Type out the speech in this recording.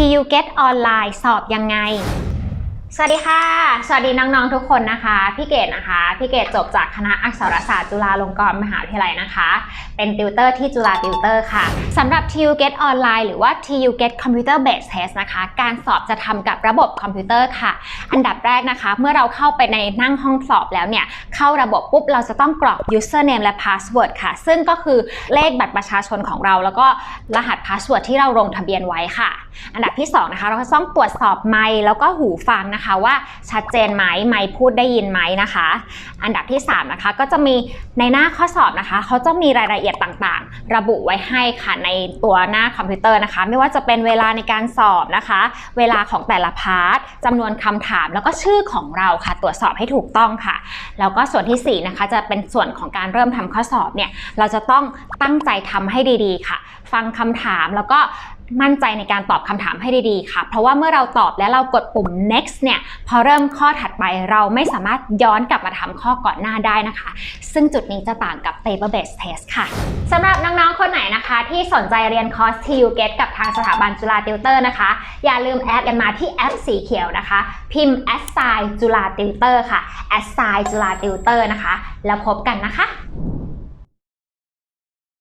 TU Get ออนไลน์สอบยังไง สวัสดีค่ะ สวัสดีน้องๆทุกคนนะคะ พี่เกดนะคะ พี่เกดจบจากคณะอักษรศาสตร์จุฬาลงกรณ์มหาวิทยาลัยนะคะ เป็นติวเตอร์ที่จุฬาติวเตอร์ค่ะสำหรับ TU Get ออนไลน์หรือว่า TU Get Computer Based Test นะคะ การสอบจะทำกับระบบคอมพิวเตอร์ค่ะ อันดับแรกนะคะ เมื่อเราเข้าไปในนั่งห้องสอบแล้วเนี่ย เข้าระบบปุ๊บ เราจะต้องกรอก username และ password ค่ะ ซึ่งก็คือเลขบัตรประชาชนของเรา แล้วก็รหัส password ที่เราลงทะเบียนไว้ค่ะ อันดับที่สองนะคะเราก็ต้องตรวจสอบไมค์แล้วก็หูฟังนะคะว่าชัดเจนไหมไมค์พูดได้ยินไหมนะคะ อันดับที่3นะคะก็จะมีในหน้าข้อสอบนะคะเขาจะมีรายละเอียดต่างๆ ระบุไว้ให้ค่ะในตัวหน้าคอมพิวเตอร์นะคะ ไม่ว่าจะเป็นเวลาในการสอบนะคะ เวลาของแต่ละพาร์ทจำนวนคำถามแล้วก็ชื่อของเราค่ะ ตรวจสอบให้ถูกต้องค่ะแล้วก็ส่วนทีสี่4นะคะจะเป็นส่วนของการเริ่มทำข้อสอบเนี่ยเราจะต้องตั้งใจทำให้ดีๆค่ะ ฟังคำถามแล้วก็ มั่นใจในการตอบคำถามให้ดีๆ ค่ะ เพราะว่าเมื่อเราตอบแล้วเรากดปุ่ม next เนี่ย พอเริ่มข้อถัดไปเราไม่สามารถย้อนกลับมาทำข้อก่อนหน้าได้นะคะ ซึ่งจุดนี้จะต่างกับ paper based test ค่ะสำหรับน้องๆ คนไหนนะคะ ที่สนใจเรียนคอร์ส TU Get กับทางสถาบันจุฬาติวเตอร์นะคะ อย่าลืมแอดกันมาที่แอปสีเขียวนะคะ พิมพ์ a s s i g n จุฬาติวเตอร์ค่ะ a s s i g n จุฬาติวเตอร์นะคะ แล้วพบกันนะคะ